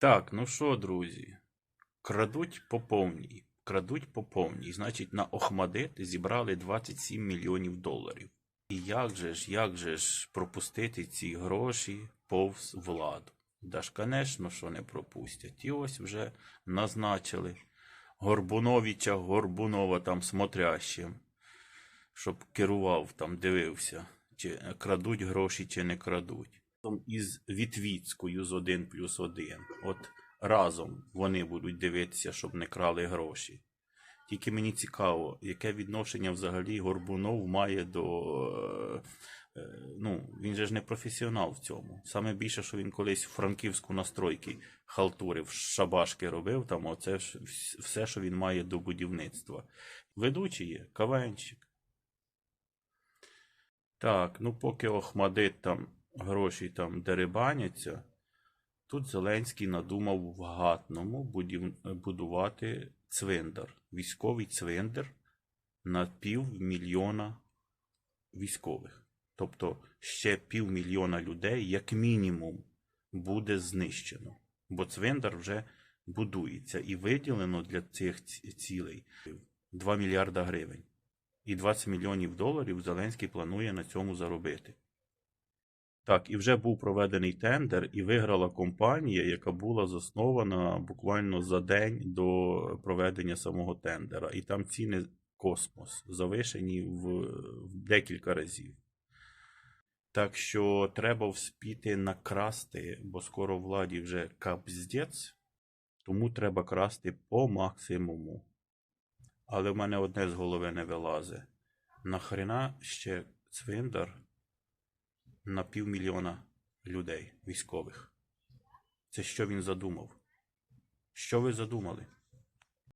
Так, ну що, друзі, крадуть по повній. Крадуть по повній. Значить, на Охмадит зібрали 27 мільйонів доларів. І як же ж, як же ж пропустити ці гроші повз владу? Да ж, конечно, що не пропустять. І ось вже назначили Горбуновича Горбунова там смотрящим, щоб керував там, дивився, чи крадуть гроші, чи не крадуть із Вітвіцькою з 1 плюс 1. От разом вони будуть дивитися, щоб не крали гроші. Тільки мені цікаво, яке відношення взагалі Горбунов має до. е, е, Ну, він же ж не професіонал в цьому. Саме більше, що він колись в Франківську настройки халтурив, шабашки робив, там оце все, що він має до будівництва. Ведучий є, кавенчик. Так, ну поки Охмадит там гроші там дерибаняться, тут Зеленський надумав в Гатному будувати цвинтар, військовий цвинтар на півмільйона військових. Тобто ще півмільйона людей, як мінімум, буде знищено. Бо цвинтар вже будується і виділено для цих цілей 2 мільярда гривень. І 20 мільйонів доларів Зеленський планує на цьому заробити. Так, і вже був проведений тендер, і виграла компанія, яка була заснована буквально за день до проведення самого тендера. І там ціни космос завишені в, в декілька разів. Так що треба вспіти накрасти, бо скоро владі вже капздець, тому треба красти по максимуму. Але в мене одне з голови не вилазе. Нахрена ще цвинтар на півмільйона людей, військових? Це що він задумав? Що ви задумали?